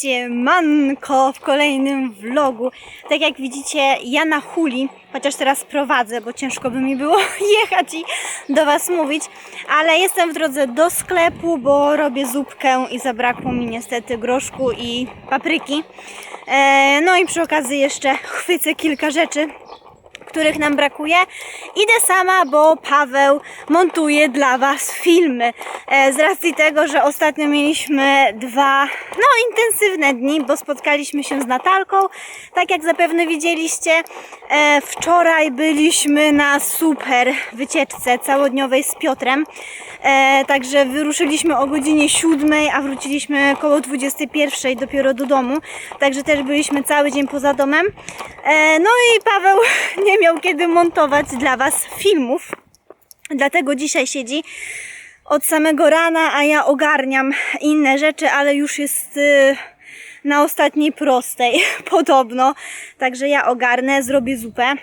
Siemanko w kolejnym vlogu. Tak jak widzicie, ja na huli, chociaż teraz prowadzę, bo ciężko by mi było jechać i do Was mówić, ale jestem w drodze do sklepu, bo robię zupkę i zabrakło mi niestety groszku i papryki. E, no i przy okazji jeszcze chwycę kilka rzeczy, których nam brakuje. Idę sama, bo Paweł montuje dla Was filmy. E, z racji tego, że ostatnio mieliśmy dwa, no intensywne dni, bo spotkaliśmy się z Natalką, tak jak zapewne widzieliście. E, wczoraj byliśmy na super wycieczce całodniowej z Piotrem. E, także wyruszyliśmy o godzinie 7, a wróciliśmy około 21 dopiero do domu. Także też byliśmy cały dzień poza domem. No i Paweł nie miał kiedy montować dla Was filmów. Dlatego dzisiaj siedzi od samego rana, a ja ogarniam inne rzeczy, ale już jest y, na ostatniej prostej podobno. Także ja ogarnę, zrobię zupę.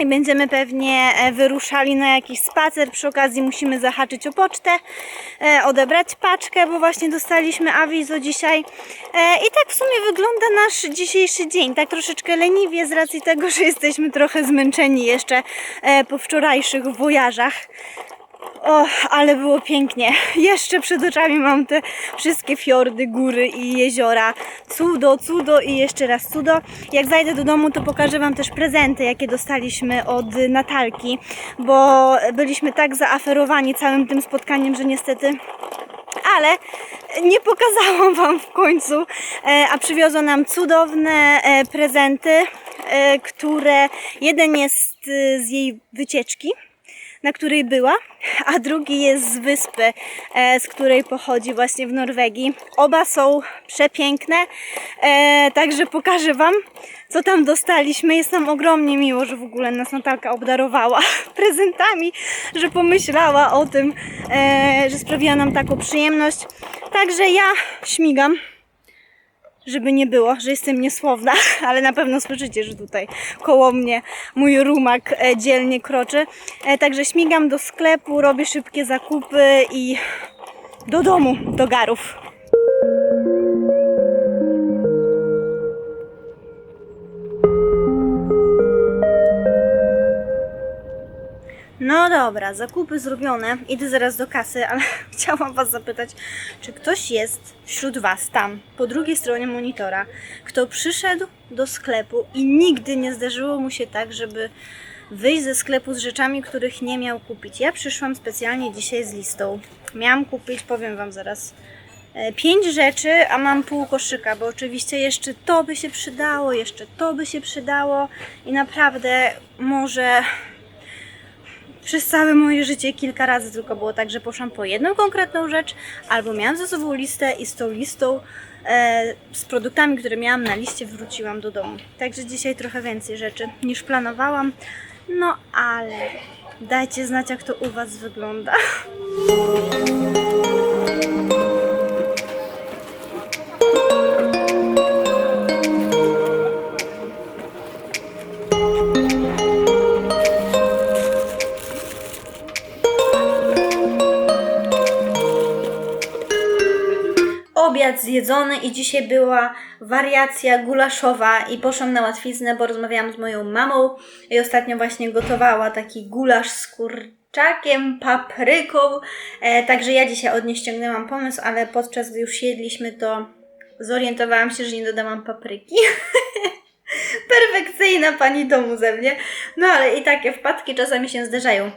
I będziemy pewnie e, wyruszali na jakiś spacer. Przy okazji musimy zahaczyć o pocztę, e, odebrać paczkę, bo właśnie dostaliśmy awizo dzisiaj. E, I tak w sumie wygląda nasz dzisiejszy dzień. Tak troszeczkę leniwie z racji tego, że jesteśmy trochę zmęczeni jeszcze po wczorajszych wojażach. O, ale było pięknie. Jeszcze przed oczami mam te wszystkie fiordy, góry i jeziora. Cudo, cudo i jeszcze raz cudo. Jak zajdę do domu, to pokażę Wam też prezenty, jakie dostaliśmy od Natalki, bo byliśmy tak zaaferowani całym tym spotkaniem, że niestety ale nie pokazałam Wam w końcu, e, a przywiozła nam cudowne e, prezenty, e, które jeden jest z jej wycieczki, na której była, a drugi jest z wyspy, e, z której pochodzi właśnie w Norwegii. Oba są przepiękne, e, także pokażę Wam, co tam dostaliśmy. Jest nam ogromnie miło, że w ogóle nas Natalka obdarowała prezentami, że pomyślała o tym, e, że sprawiła nam taką przyjemność. Także ja śmigam żeby nie było, że jestem niesłowna, ale na pewno słyszycie, że tutaj koło mnie mój rumak e, dzielnie kroczy. E, Także śmigam do sklepu, robię szybkie zakupy i do domu, do garów. No dobra, zakupy zrobione. Idę zaraz do kasy, ale chciałam Was zapytać, czy ktoś jest wśród Was tam, po drugiej stronie monitora, kto przyszedł do sklepu i nigdy nie zdarzyło mu się tak, żeby wyjść ze sklepu z rzeczami, których nie miał kupić. Ja przyszłam specjalnie dzisiaj z listą. Miałam kupić, powiem Wam zaraz, e, pięć rzeczy, a mam pół koszyka, bo oczywiście jeszcze to by się przydało, jeszcze to by się przydało i naprawdę może przez całe moje życie kilka razy tylko było tak, że poszłam po jedną konkretną rzecz, albo miałam ze sobą listę i z tą listą e, z produktami, które miałam na liście, wróciłam do domu. Także dzisiaj trochę więcej rzeczy niż planowałam. No ale dajcie znać, jak to u Was wygląda. Obiad zjedzony i dzisiaj była wariacja gulaszowa i poszłam na łatwiznę, bo rozmawiałam z moją mamą i ostatnio właśnie gotowała taki gulasz z kurczakiem, papryką, e, także ja dzisiaj od niej ściągnęłam pomysł, ale podczas gdy już jedliśmy to zorientowałam się, że nie dodałam papryki. Perfekcyjna pani domu ze mnie. No ale i takie wpadki czasami się zdarzają.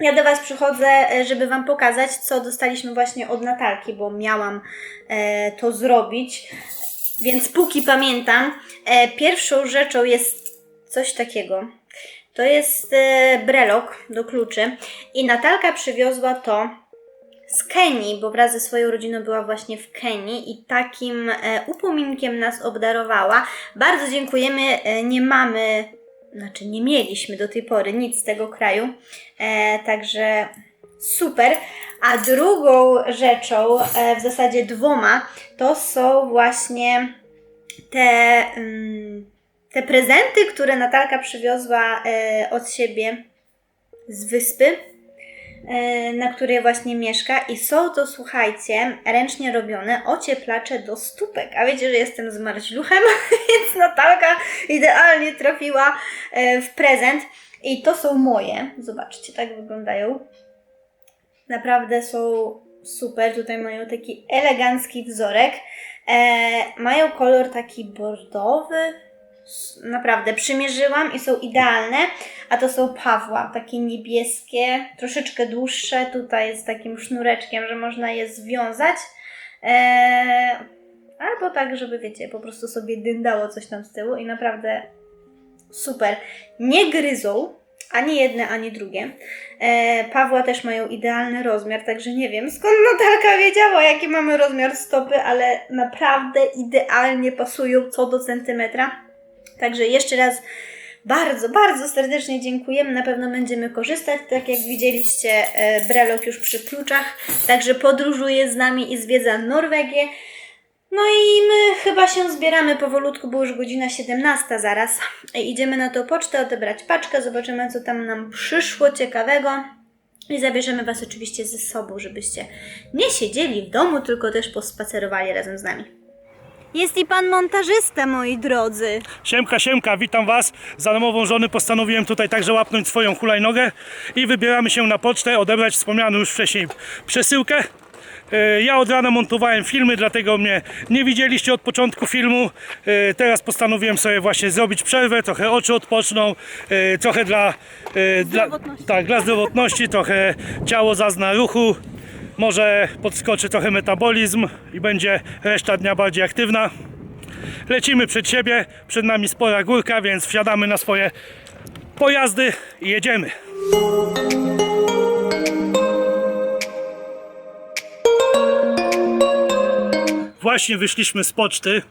Ja do Was przychodzę, e, żeby Wam pokazać, co dostaliśmy właśnie od Natalki, bo miałam e, to zrobić. Więc póki pamiętam, e, pierwszą rzeczą jest coś takiego. To jest e, brelok do kluczy i Natalka przywiozła to z Kenii, bo wraz ze swoją rodziną była właśnie w Kenii i takim e, upominkiem nas obdarowała. Bardzo dziękujemy, e, nie mamy, znaczy nie mieliśmy do tej pory nic z tego kraju, e, także super. A drugą rzeczą, e, w zasadzie dwoma, to są właśnie te, mm, te prezenty, które Natalka przywiozła e, od siebie z wyspy. E, na której właśnie mieszka i są to, słuchajcie, ręcznie robione ocieplacze do stópek. A wiecie, że jestem z Marźluchem, więc Natalka idealnie trafiła e, w prezent. I to są moje. Zobaczcie, tak wyglądają. Naprawdę są super. Tutaj mają taki elegancki wzorek. E, mają kolor taki bordowy. Naprawdę przymierzyłam i są idealne. A to są Pawła, takie niebieskie, troszeczkę dłuższe. Tutaj z takim sznureczkiem, że można je związać. E, albo tak, żeby wiecie, po prostu sobie dyndało coś tam z tyłu i naprawdę super. Nie gryzą, ani jedne, ani drugie. E, Pawła też mają idealny rozmiar, także nie wiem skąd Natalka wiedziała, jaki mamy rozmiar stopy, ale naprawdę idealnie pasują co do centymetra. Także jeszcze raz bardzo, bardzo serdecznie dziękujemy. Na pewno będziemy korzystać. Tak jak widzieliście, e, Brelok już przy kluczach, także podróżuje z nami i zwiedza Norwegię. No i my chyba się zbieramy powolutku, bo już godzina 17 zaraz. I idziemy na tą pocztę odebrać paczkę, zobaczymy co tam nam przyszło ciekawego. I zabierzemy Was oczywiście ze sobą, żebyście nie siedzieli w domu, tylko też pospacerowali razem z nami. Jest i pan montażysta, moi drodzy. Siemka, siemka, witam Was. Za namową żony postanowiłem tutaj także łapnąć swoją hulajnogę i wybieramy się na pocztę, odebrać wspomnianą już wcześniej przesyłkę. E, Ja od rana montowałem filmy, dlatego mnie nie widzieliście od początku filmu. E, Teraz postanowiłem sobie właśnie zrobić przerwę, trochę oczy odpoczną, e, trochę dla, dla, tak, dla zdrowotności, trochę ciało zazna ruchu. Może podskoczy trochę metabolizm i będzie reszta dnia bardziej aktywna. Lecimy przed siebie, przed nami spora górka, więc wsiadamy na swoje pojazdy i jedziemy. Właśnie wyszliśmy z poczty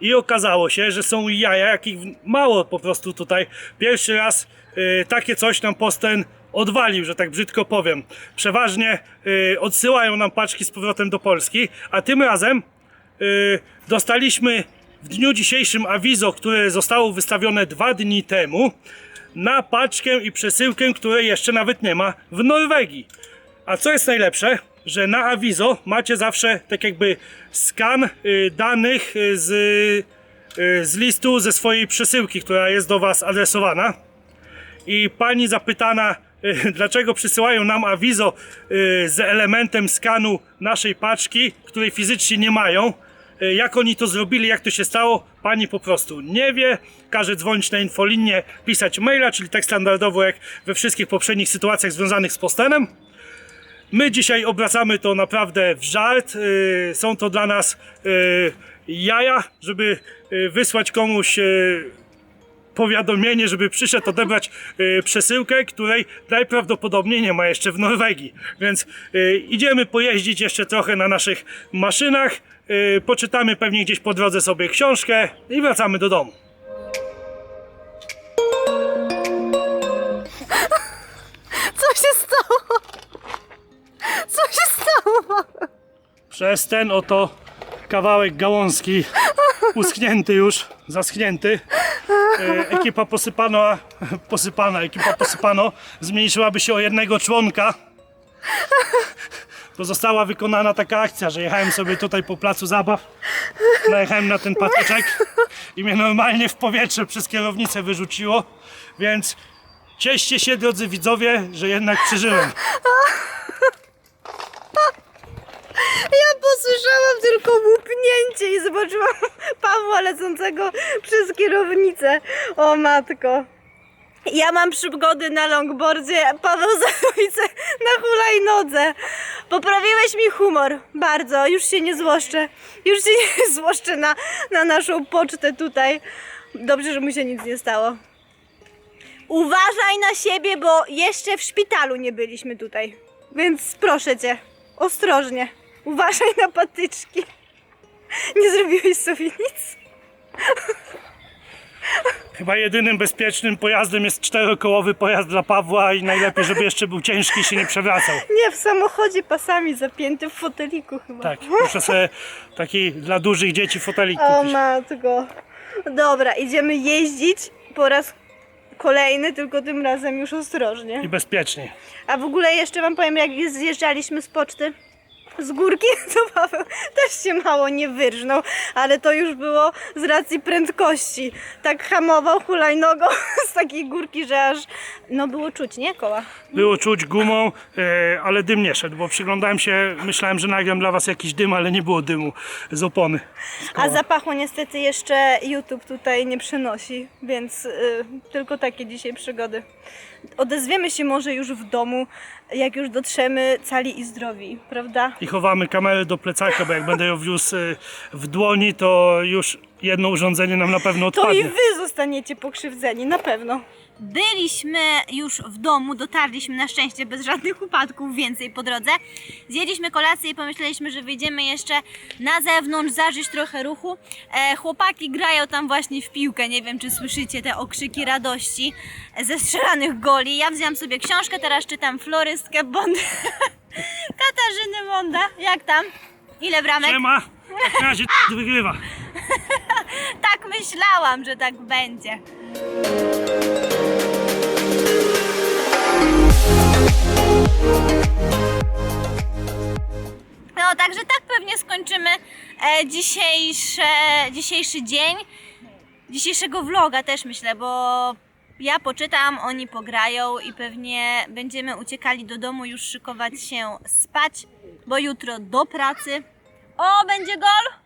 i okazało się, że są jaja, jakich mało po prostu tutaj. Pierwszy raz y, takie coś nam posten odwalił, że tak brzydko powiem. Przeważnie y, odsyłają nam paczki z powrotem do Polski, a tym razem y, dostaliśmy w dniu dzisiejszym awizo, które zostało wystawione dwa dni temu na paczkę i przesyłkę, której jeszcze nawet nie ma w Norwegii. A co jest najlepsze, że na awizo macie zawsze tak jakby skan y, danych z, z listu ze swojej przesyłki, która jest do Was adresowana. I pani zapytana, dlaczego przysyłają nam awizo y, z elementem skanu naszej paczki, której fizycznie nie mają, y, jak oni to zrobili, jak to się stało, pani po prostu nie wie. Każe dzwonić na infolinię, pisać maila, czyli tak standardowo jak we wszystkich poprzednich sytuacjach związanych z postenem. My dzisiaj obracamy to naprawdę w żart. y, Są to dla nas y, jaja, żeby y, wysłać komuś y, powiadomienie, żeby przyszedł odebrać y, przesyłkę, której najprawdopodobniej nie ma jeszcze w Norwegii. Więc y, idziemy pojeździć jeszcze trochę na naszych maszynach, y, poczytamy pewnie gdzieś po drodze sobie książkę i wracamy do domu. Co się stało? Co się stało? Przez ten oto kawałek gałązki uschnięty już, zaschnięty. E, ekipa posypano, posypana, ekipa posypano zmniejszyłaby się o jednego członka. Bo została wykonana taka akcja, że jechałem sobie tutaj po placu zabaw, najechałem na ten patyczek i mnie normalnie w powietrze przez kierownicę wyrzuciło, więc cieszcie się drodzy widzowie, że jednak przeżyłem. Ja posłyszałam tylko łupnięcie i zobaczyłam Pawła lecącego przez kierownicę. O matko. Ja mam przygody na longboardzie, Paweł Zachowice na hulajnodze. Poprawiłeś mi humor, bardzo, już się nie złoszczę. Już się nie złoszczę na, na naszą pocztę tutaj. Dobrze, że mu się nic nie stało. Uważaj na siebie, bo jeszcze w szpitalu nie byliśmy tutaj. Więc proszę cię, ostrożnie. Uważaj na patyczki. Nie zrobiłeś sobie nic? Chyba jedynym bezpiecznym pojazdem jest czterokołowy pojazd dla Pawła i najlepiej, żeby jeszcze był ciężki i się nie przewracał. Nie, w samochodzie pasami zapięty w foteliku chyba. Tak, muszę sobie taki dla dużych dzieci fotelik O kupić. matko. Dobra, idziemy jeździć po raz kolejny, tylko tym razem już ostrożnie. i bezpiecznie. A w ogóle jeszcze wam powiem, jak zjeżdżaliśmy z poczty z górki, to Paweł też się mało nie wyrżnął, ale to już było z racji prędkości. Tak hamował hulajnogą z takiej górki, że aż no było czuć, nie? Koła. Było czuć gumą, e, ale dym nie szedł, bo przyglądałem się, myślałem, że nagram dla was jakiś dym, ale nie było dymu z opony. A zapachu niestety jeszcze YouTube tutaj nie przynosi, więc y, tylko takie dzisiaj przygody. Odezwiemy się może już w domu, jak już dotrzemy cali i zdrowi, prawda? I chowamy kamerę do plecaka, bo jak będę ją wiózł e, w dłoni, to już jedno urządzenie nam na pewno To i odpadnie. wy zostaniecie pokrzywdzeni, na pewno. Byliśmy już w domu, dotarliśmy na szczęście bez żadnych upadków więcej po drodze. Zjedliśmy kolację i pomyśleliśmy, że wyjdziemy jeszcze na zewnątrz, zażyć trochę ruchu. E, chłopaki grają tam właśnie w piłkę, nie wiem czy słyszycie te okrzyki radości ze strzelanych goli. Ja wziąłam sobie książkę, teraz czytam florystkę Bond Katarzyny Monda. Jak tam? Ile bramek? Siema, na razie wygrywa. Tak myślałam, że tak będzie. No, także tak pewnie skończymy e, dzisiejsze, dzisiejszy dzień. Dzisiejszego vloga też myślę, bo ja poczytam, oni pograją i pewnie będziemy uciekali do domu już szykować się spać, bo jutro do pracy. O, będzie gol?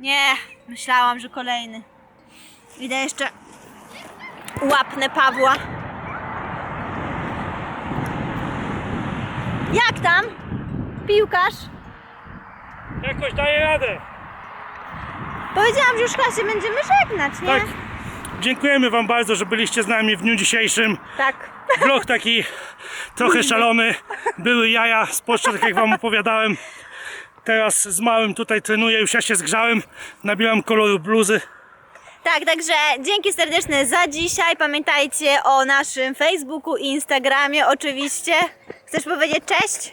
Nie, myślałam, że kolejny. Idę jeszcze łapnę Pawła. Jak tam? Piłkarz? Jakoś daje radę. Powiedziałam, że już chyba się będziemy żegnać, nie? Tak. Dziękujemy wam bardzo, że byliście z nami w dniu dzisiejszym. Tak. Vlog taki trochę szalony. Były jaja z poczty, tak jak wam opowiadałem. Teraz z małym tutaj trenuję, już ja się zgrzałem. Nabiłem koloru bluzy. Tak, także dzięki serdeczne za dzisiaj. Pamiętajcie o naszym Facebooku i Instagramie oczywiście. Chcesz powiedzieć cześć?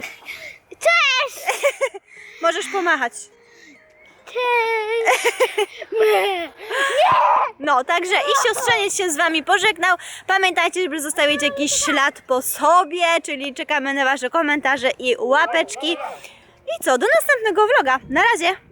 Cześć! Możesz pomachać. Cześć! No, także i siostrzeniec się z wami pożegnał. Pamiętajcie, żeby zostawić jakiś ślad po sobie, czyli czekamy na wasze komentarze i łapeczki. I co, do następnego vloga. Na razie!